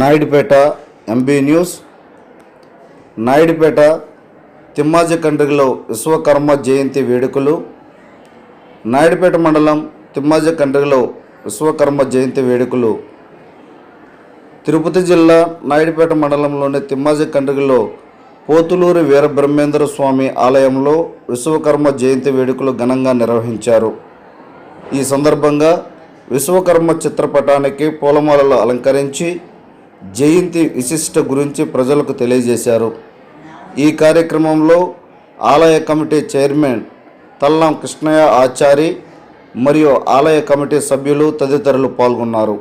Naidupeta MB news. Naidupeta Timmaji కండ్రిలో విశ్వకర్మ జయంతి వేడుకలు. నాయుడుపేట మండలం తిమ్మాజి కండ్రిలో విశ్వకర్మ జయంతి వేడుకలు. తిరుపతి జిల్లా నాయుడుపేట మండలంలోని తిమ్మాజి కండ్రిగలో పోతులూరి వీరబ్రహ్మేంద్ర స్వామి ఆలయంలో విశ్వకర్మ జయంతి వేడుకలు ఘనంగా నిర్వహించారు. ఈ సందర్భంగా విశ్వకర్మ చిత్రపటానికి పూలమాలలు అలంకరించి జయంతి విశిష్ట గురించి ప్రజలకు తెలియజేశారు ఈ కార్యక్రమంలో ఆలయ కమిటీ చైర్మన్ తల్లం కృష్ణయ్య ఆచారి మరియు ఆలయ కమిటీ సభ్యులు తదితరులు పాల్గొన్నారు